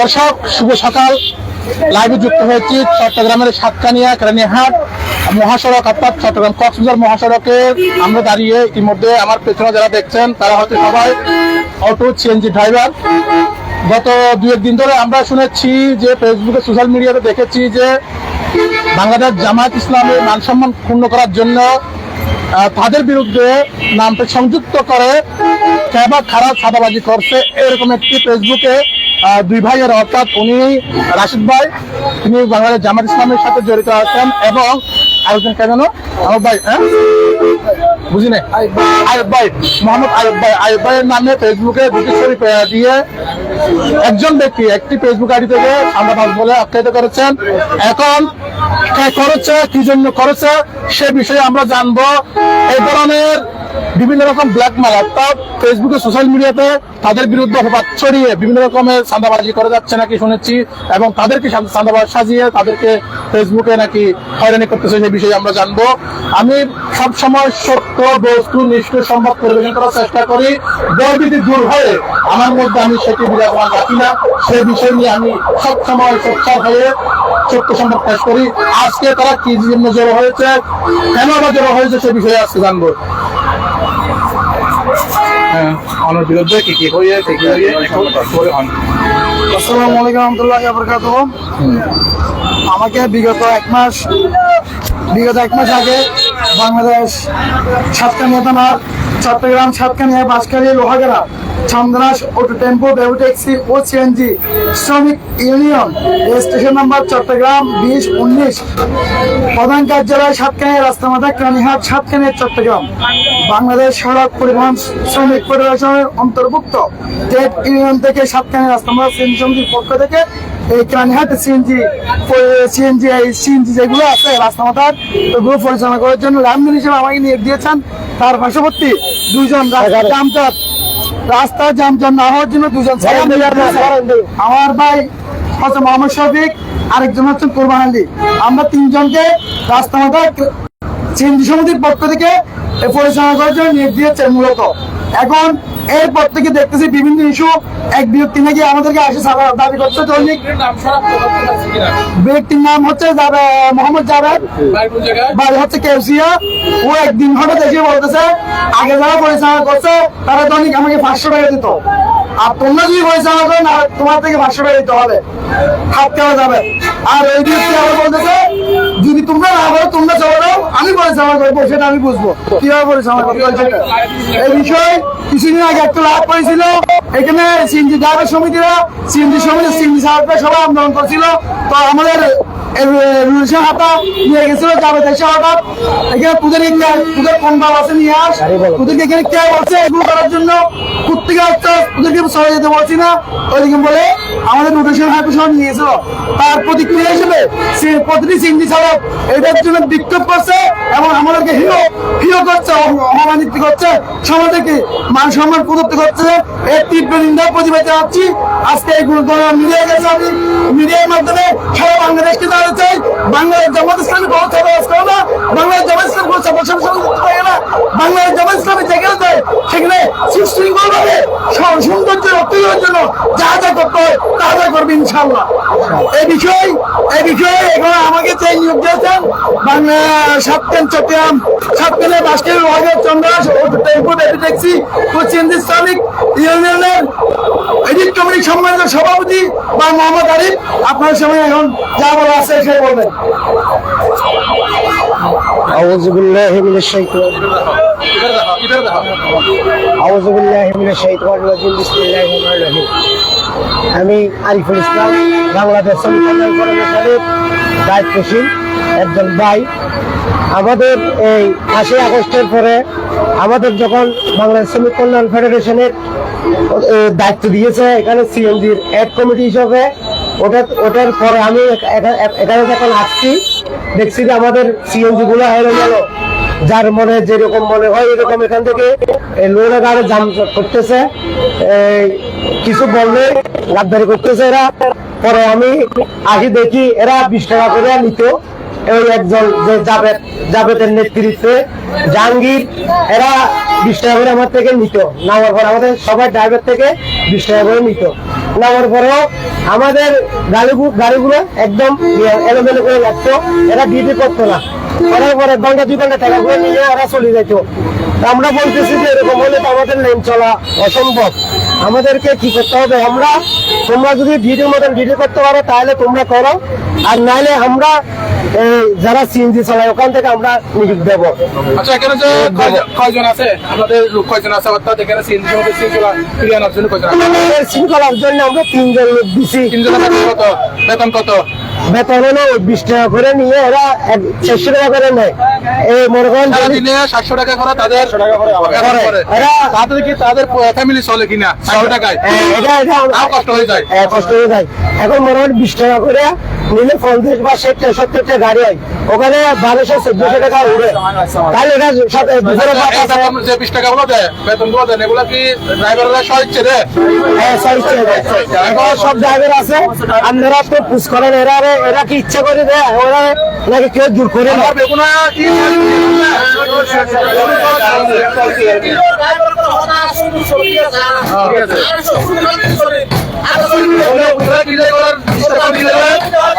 দর্শক, শুভ সকাল। লাইভে যুক্ত হয়েছি চট্টগ্রামের সাতকানিয়া কেরানিহাট মহাসড়ক, অর্থাৎ চট্টগ্রাম কক্সবাজার মহাসড়কে। আমরা দাঁড়িয়ে ইতিমধ্যে আমার পেছনে যারা দেখছেন, তারা হচ্ছে সবাই অটো সিএনজি ড্রাইভার গত দু একদিন ধরে আমরা শুনেছি যে ফেসবুকে সোশ্যাল মিডিয়াতে দেখেছি যে বাংলাদেশ জামায়াত ইসলামের মান সম্মান ক্ষুণ্ণ করার জন্য তাদের বিরুদ্ধে নামটা সংযুক্ত করে, কেবা খারাপ সাদাবাজি করছে, এরকম একটি ফেসবুকে দুই ভাইয়ের অর্থাৎ উনি রাশিদ ভাই, তিনি বাংলাদেশ জামাত ইসলামের সাথে জড়িত আছেন এবং আরেকজন কে জানো? আমার ভাই হ্যাঁ? বুঝি নাই? আয়ুব ভাই, মোহাম্মদ আয়ুব ভাই। আয়ুব ভাইয়ের নামে ফেসবুকে দুটি ছবি দিয়ে একজন ব্যক্তি একটি ফেসবুক আইডি থেকে সান্দাবাজ বলে আখ্যায়িত করেছেন। এখন কে করেছে কি জন্য করেছে সে বিষয়ে আমরা জানব। এই ধরনের বিভিন্ন রকম ব্ল্যাকমেল অর্থাৎ ফেসবুকে সোশ্যাল মিডিয়াতে তাদের বিরুদ্ধে অপবাদ ছড়িয়ে বিভিন্ন রকমের চাঁদাবাজি করে যাচ্ছে নাকি শুনেছি এবং তাদেরকে চাঁদা- চাঁদাবাজ সাজিয়ে তাদেরকে ফেসবুকে নাকি হয়রানি করতেছে সেই বিষয়ে আমরা জানব। আমি সব সময় সত্য, বস্তু নিষ্ঠ সংবাদ পরিবেশন করার চেষ্টা করি। বৈবিধি দূর হয়ে আমার মধ্যে আমি সেটি বিরাজমান রাখি না। সে বিষয় নিয়ে আমি সব সময় সোচ্চার হয়ে সত্য সংবাদ পেশ করি। আজকে তারা কি জন্য জড়ো হয়েছে, কেন আবার জড়ো হয়েছে সে বিষয়ে আজকে জানব। হ্যাঁ আমার বিরুদ্ধে কি কি হয়ে কি কি হয়ে একটু করে হন। আসসালামু আলাইকুম রহমতুল্লাহ বরকাত আমাকে বিগত এক মাস বিগত এক মাস আগে বাংলাদেশ সাতকানিয়া থানার চট্টগ্রাম সাতকানিয়া বাঁশখালী লোহাগড়া চান্দ্রাস অটো টেম্পো বেবু ট্যাক্সি ও সিএনজি শ্রমিক ইউনিয়ন রেজিস্ট্রেশন নাম্বার চট্টগ্রাম বিশ উনিশ। প্রধান কার্যালয় সাতকানিয়া রাস্তামাথা কানিহাট সাতকানিয়া চট্টগ্রাম। বাংলাদেশ সড়ক পরিবহন শ্রমিক ফেডারেশনের অন্তর্ভুক্ত। ট্রেড ইউনিয়ন থেকে সাতকানিয়া রাস্তামাথা সিএনজি সমিতির পক্ষ থেকে এই কানিহাট সিএনজি সিএনজি এই সিএনজি যেগুলো আছে রাস্তামাথার ওগুলো পরিচালনা করার জন্য লাইনম্যান হিসেবে আমাকে নিয়োগ দিয়েছেন। তার পার্শ্ববর্তী দুজন রাস্তা রাস্তা জামচাট না হওয়ার জন্য দুজন ছেলে নিয়োগ দিয়েছে। আমার ভাই হচ্ছে মোহাম্মদ শফিক আরেকজন হচ্ছে কোরবান আলী। আমরা তিনজনকে রাস্তা মাথায় সিএনজি সমিতির পক্ষ থেকে এ পরিচালনা করার জন্য নিয়োগ দিয়েছে মূলত। এখন এরপর থেকে দেখতেছি বিভিন্ন ইস্যু এক ব্যক্তি নাকি আমাদেরকে আসে দাবি করছে দৈনিক। ব্যক্তির নাম হচ্ছে মোহাম্মদ জাভেদ। বাড়ি হচ্ছে কেউসিয়া। ও একদিন হঠাৎ এসে বলতেছে আগে যারা পরিচালনা করছে তারা দৈনিক আমাকে পাঁচশো টাকা দিত। আর তোমরা যদি পরিচালনা করো না, তোমার থেকে টাকা দিতে হবে, হাত দেওয়া যাবে। আর এই ব্যক্তি আবার বলতেছে? যদি তোমরা না করো তোমরা চলে যাও আমি পরিচালনা করব সেটা আমি বুঝব। কীভাবে পরিচালনা করতে সেটা এই বিষয়ে কিছুদিন আগে একটা লাভ করেছিল এখানে সিএনজি ড্রাইভার সমিতিরা, সিএনজি সমিতি, সিএনজি সাহেবরা সবাই আন্দোলন করছিল। তো আমাদের হাতা নিয়ে গেছিল যাবে দেশে হঠাৎ এখানে তোদের তোদের কোন বাবা আছে নিয়ে আস? তোদেরকে এখানে কে বলছে? এগুলো করার জন্য কোথেকে হচ্ছে তোদেরকে সরে যেতে বলছি না। ওইদিকে বলে আমাদের রোটেশন হাইপে সব নিয়ে গেছিল তার প্রতিক্রিয়া হিসেবে সে প্রতিটি সিন্ধি চালক এটার জন্য বিক্ষোভ করছে এবং আমাদেরকে হিরো হিরো করছে অপমানিত করছে, সমাজকে মান সম্মান প্রদত্ত করছে। এর তীব্র নিন্দা প্রতিবাদ জানাচ্ছি। আজকে এই গুরুত্বপূর্ণ মিডিয়া গেছে আমি, মিডিয়ার মাধ্যমে সারা বাংলাদেশকে জানাতে চাই, বাংলাদেশ জামাত ইসলামী কোনো চাপাবাজ করে না, বাংলাদেশ জামাত ইসলাম কোনো চাপাবাজ করতে পারে না। বাংলাদেশ জামাত ইসলামী যেখানে যায় সেখানে সুশৃঙ্খল ভাবে সৌন্দর্য রক্ষা জন্য যা যা করতে হয় তা যা করবে ইনশাল্লাহ এই বিষয় এই বিষয়ে এখন আমাকে যে নিয়োগ দিয়েছেন বাংলা সাতকেন চট্টগ্রাম সাতকেনের বাসকের ওয়াগের চন্দ্রাস ও টেম্পো বেবি ট্যাক্সি কোচিন শ্রমিক ইউনিয়নের এডিট কমিটির সম্মানিত সভাপতি বা মোহাম্মদ আরিফ আপনার সময় এখন যা বলা আছে সে বলবেন أعوذ بالله من الشيطان أعوذ بالله من الشيطان الرجيم بسم الله الرحمن الرحيم আমি আরিফুল ইসলাম, বাংলাদেশ শ্রমিক দায়িত্বশীল একজন ভাই। আমাদের এই পাঁচই আগস্টের পরে আমাদের যখন বাংলাদেশ শ্রমিক কল্যাণ ফেডারেশনের দায়িত্ব দিয়েছে, এখানে সিএনজির এড কমিটি হিসাবে, ওটা, ওটার পরে আমি এখা- এখা- এখানে যখন আসছি, দেখছি যে আমাদের সিএনজি গুলো হেরে গেল। যার মনে যেরকম মনে হয় এরকম এখান থেকে লোড়া গাড়ি জাম করতেছে। কিছু বললে গাদ্দারি করতেছে এরা। পরে আমি আসি দেখি এরা বিশ টাকা করে নিত। এই একজন যে জাভেদ জাভেদের নেতৃত্বে জাহাঙ্গীর, এরা বিশ টাকা করে আমার থেকে নিত। নামার পর আমাদের সবাই ড্রাইভার থেকে বিশ টাকা করে নিত। নামার পরেও আমাদের গাড়িগুলো গাড়িগুলো একদম এলোমেলো করে রাখতো। এরা ডিউটি করতো না। করার পরে ঘণ্টা দুই ঘণ্টা টাকা করে নিয়ে ওরা চলে যেত আমরা বলতেছি যে এরকম হলে তো আমাদের লেন চলা অসম্ভব। আমাদেরকে কি করতে হবে? আমরা তোমরা যদি ডিউটির মতন ডিউটি করতে পারো তাহলে তোমরা করো। আর নাহলে আমরা যারা সিএনজি চালায় ওখান থেকে আমরা নিয়োগ দেবো। আচ্ছা এখানে যে কয়জন- কয়জন আছে? আমাদের লোক কয়জন আছে? অর্থাৎ এখানে সিএনজি মধ্যে শৃঙ্খলা ফিরিয়ে আনার জন্য কয়জন আছে? শৃঙ্খলার জন্য আমরা তিনজন লোক দিছি। তিনজনের কত? বেতন কত? বেতন হলো বিশ টাকা করে নিয়ে এরা চারশো টাকা করে নেয়। এই মনে করেন যদি- সাতশো টাকা করে তাদের এরা- তাদের কি তাদের ফ্যামিলি চলে কিনা সাতশো টাকায়। হ্যাঁ, এটা এটা কষ্ট হয়ে যায়। হ্যাঁ, কষ্ট হয়ে যায়। এখন মনে হয় বিশ টাকা করে নিলে পঞ্চাশ বা সত্তরটা গাড়ি হয়। ওখানে বারোশো চোদ্দশো টাকা উঠে তাহলে এটা সব- দুপুরে ভাত এই আছে। বেতন যে বিশ টাকা গুলো দেয় বেতনগুলো দেন এগুলো কি ড্রাইভাররা হ্যাঁ, সব ড্রাইভার আছে। আপনারা তো পুষ করেন এরা এরা কি ইচ্ছা করে দেয় ওরা নাকি কেউ দূর করে না আমার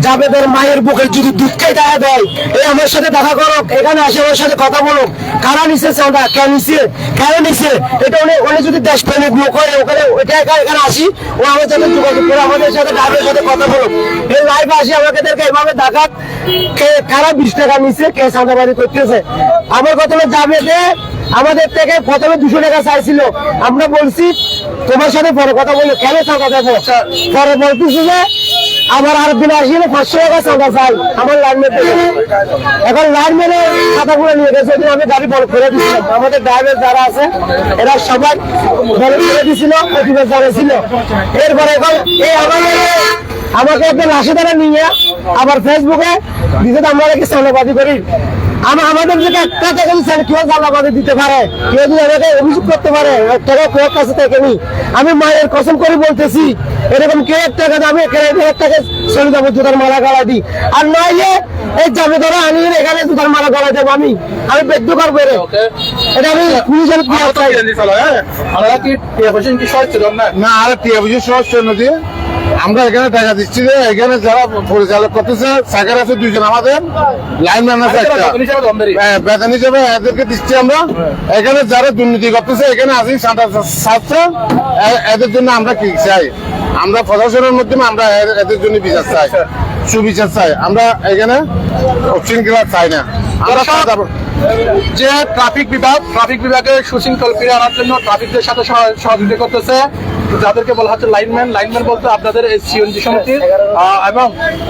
জাবেদের মায়ের বুকে যদি দুধ খেয়ে দেখা দেয় এই আমার সাথে দেখা করো এখানে আসে ওর সাথে কথা বলো কারা নিছে চাঁদা? কেন নিছে? কেন নিছে? এটা উনি উনি যদি দেশ প্রেমিক লোক হয় ওখানে ওইটা একা- এখানে আসি ও আমাদের সাথে যোগাযোগ করে আমাদের সাথে ড্রাইভারের সাথে কথা বলো এই লাইভে আসি আমাদেরকে এভাবে দেখাক কে কারা বিশ টাকা নিছে কে চাঁদাবাজি করতেছে? আমার কথা যে আমাদের থেকে প্রথমে দুশো টাকা চাইছিল। আমরা বলছি তোমার সাথে পরে কথা বলে কেন চাঁদা দেবো? পরে বলতেছি যে আমার আর দিন আসলে পাঁচশো টাকা চাঁদা চাই। আমার থেকে এখন লাইনম্যানের খাতাগুলো নিয়ে গেছে আমি গাড়ি বড় করে দিচ্ছিলাম আমাদের ড্রাইভার যারা আছে, এরা সবাই বড় করে দিছিল প্রতিবাদ জানিয়েছিল এরপরে এখন এই আমাদের আমাকে একটা লাশে দ্বারা নিয়ে, আবার ফেসবুকে দিতে আমরা কি চাঁদাবাজি করি। আমাদের একটা টাকা স্যার কেউ চাঁদাবাজি দিতে পারে কেউ যদি আমাকে অভিযোগ করতে পারে টাকা কেউ কাছে থেকে আমি মায়ের কসম করে বলতেছি এরকম কেউ এক টাকা দামে এখানে এক টাকা চলে যাব জুতার মালা গলা দিই। আর নইলে এই যাবে ধরো আমি এখানে জুতার মালা গলা দেবো আমি। আমি বেদ্য করব রে এটা আমি পুলিশের কি হ্যাঁ? আমরা কি সহজ না না আর টিয়া বুঝি সমস্যা নদী আমরা এখানে টাকা দিচ্ছি যে এখানে যারা পরিচালক করতেছে সাইকেল আছে দুইজন আমাদের লাইনম্যান আছে একটা। বেতন হিসাবে হ্যাঁ, এদেরকে দিচ্ছি আমরা। এখানে যারা দুর্নীতি করতেছে এখানে সাঁতার ছাত্র এদের জন্য আমরা কি চাই? আমরা প্রশাসনের মাধ্যমে আমরা এদের জন্য বিচার চাই সুবিচার চাই। আমরা এখানে উচ্ছৃঙ্খলা চাই না। আমরা যে ট্রাফিক বিভাগ ট্রাফিক বিভাগের সুশৃঙ্খল ফিরে আনার জন্য ট্রাফিকদের সাথে সহ- সহযোগিতা করতেছে। যাদেরকে বলা হচ্ছে লাইনম্যান লাইনম্যান বলতে আপনাদের এই সিএনজি সমিতি এবং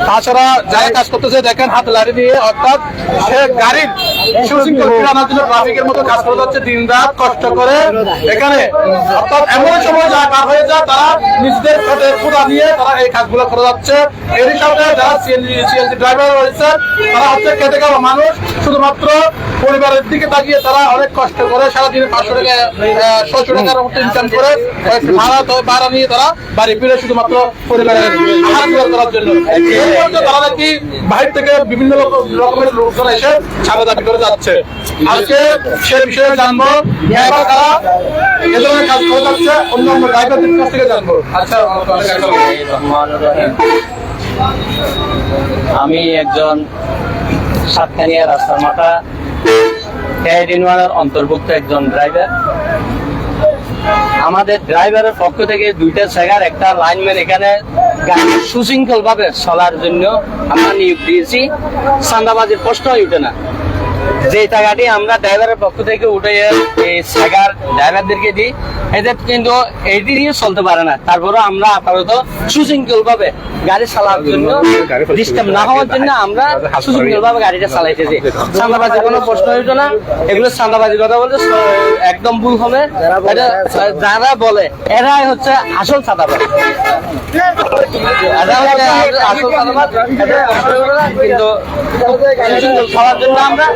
তাছাড়া যারা কাজ করতেছে, দেখেন হাতে লাড়ি দিয়ে, অর্থাৎ সে গাড়ির ট্রাফিকের মতো কাজ দিন রাত কষ্ট করে এখানে। অর্থাৎ এমন সময় যা হয়ে যায়, তারা নিজেদের ক্ষুধা নিয়ে তারা এই কাজগুলো করে যাচ্ছে। এরই সাথে যারা সিএনজি সিএনজি ড্রাইভার রয়েছে, তারা হচ্ছে খেটে খাওয়া মানুষ। শুধুমাত্র পরিবারের দিকে তাকিয়ে তারা অনেক কষ্ট করে সারাদিনে পাঁচশো টাকা ছশো টাকার মতো ইনকাম করে ভাড়া তারা বাড়ি শুধুমাত্র পরিবারের জন্য। তারা থেকে বিভিন্ন রকমের এসে করে জানব কাছ থেকে আচ্ছা আমি একজন সাতকানিয়া রাস্তার মাথা অন্তর্ভুক্ত একজন ড্রাইভার আমাদের ড্রাইভারের পক্ষ থেকে দুইটা জায়গার একটা লাইনম্যান এখানে গাড়ি সুশৃঙ্খল ভাবে চলার জন্য আমরা নিয়োগ দিয়েছি। চান্দাবাজির প্রশ্নই উঠে না। যে টাকাটি আমরা ড্রাইভারের পক্ষ থেকে উঠে এই সাগার ড্রাইভারদেরকে দিই এদের কিন্তু এইটি নিয়ে চলতে পারে না। তারপরে আমরা আপাতত সুশৃঙ্খল ভাবে গাড়ি চালার জন্য ডিস্টার্ব না হওয়ার জন্য আমরা সুশৃঙ্খল ভাবে গাড়িটা চালাইতেছি। চাঁদাবাজি কোনো প্রশ্ন হইতো না। এগুলো চাঁদাবাজি কথা বলতে একদম ভুল হবে। যারা বলে এরাই হচ্ছে আসল চাঁদাবাজ। এটা কিন্তু চলার জন্য আমরা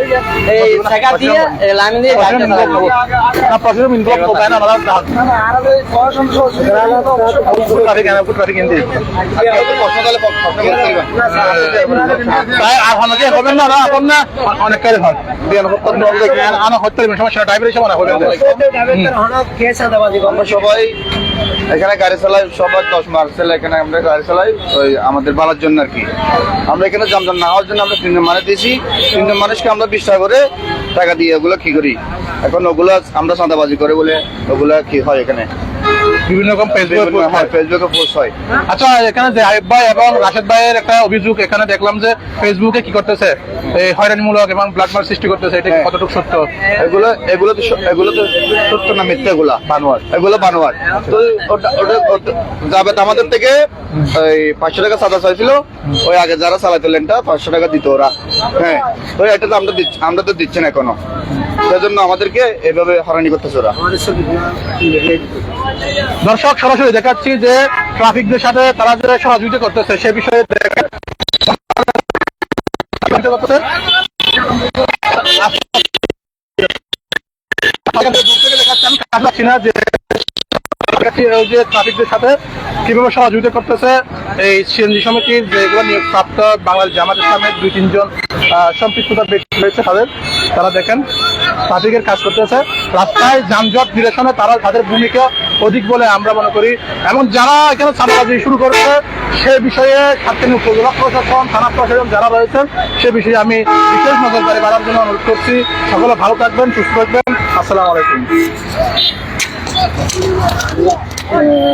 এই টাকা দিয়ে লাইন দিয়ে না প্রশাসন ইনভলভ কোথায় না কাজ। হয় আমরা সবাই এখানে গাড়ি চালাই সবার দশ মার্চেল এখানে আমরা গাড়ি চালাই, ওই আমাদের বালার জন্য আর কি। আমরা এখানে জামজাম না হওয়ার জন্য আমরা তিনজন মানুষ দিয়েছি। তিনজন মানুষকে আমরা বিশ টাকা করে টাকা দিয়ে ওগুলো কি করি? এখন ওগুলো আমরা চাঁদাবাজি করে বলে ওগুলো কি হয় এখানে? বিভিন্ন রকম ফেসবুক হ্যাঁ ফেসবুকে পোস্ট হয়। আচ্ছা এখানে যে ভাই এবং রাশেদ ভাইয়ের একটা অভিযোগ এখানে দেখলাম যে ফেসবুকে কি করতেছে? এই হয়রানিমূলক এবং ব্ল্যাকমেল সৃষ্টি করতেছে এটা হ্যাঁ। কতটুকু সত্য? এগুলো এগুলো তো এগুলো তো সত্য না মিথ্যা এগুলা? বানোয়ার। এগুলো বানোয়ার। তো ওটা ওটা জাবেদ আমাদের থেকে ওই পাঁচশো টাকা সাদা চাইছিল ওই আগে যারা চালাইতো লেনটা পাঁচশো টাকা দিত ওরা। হ্যাঁ তো এটা তো আমরা দিচ্ছি- আমরা তো দিচ্ছি না এখনও। সেজন্য আমাদেরকে এভাবে হারানি করতেছে ওরা। দর্শক সরাসরি দেখাচ্ছি যে ট্রাফিকদের সাথে তারা যে সহযোগিতা করতেছে সে বিষয়ে দেখাচ্ছি, না যে ট্রাফিকদের সাথে কীভাবে সহযোগিতা করতেছে এই সিএনজি সমিতির যেগুলো জামাত ইসলামের দুই, তিনজন সম্পৃক্ততা ব্যক্তি রয়েছে তাদের। তারা দেখেন ট্রাফিকের কাজ করতেছে। রাস্তায় যানজট নিরসনে তারা তাদের ভূমিকা অধিক বলে আমরা মনে করি। এবং যারা এখানে চাঁদাবাজি শুরু করেছে, সে বিষয়ে সাতকানি উপজেলা প্রশাসন থানা প্রশাসন যারা রয়েছেন, সে বিষয়ে আমি বিশেষ নজরদারি বাড়ার জন্য অনুরোধ করছি। সকলে ভালো থাকবেন, সুস্থ থাকবেন। আসসালামু আলাইকুম। あれ?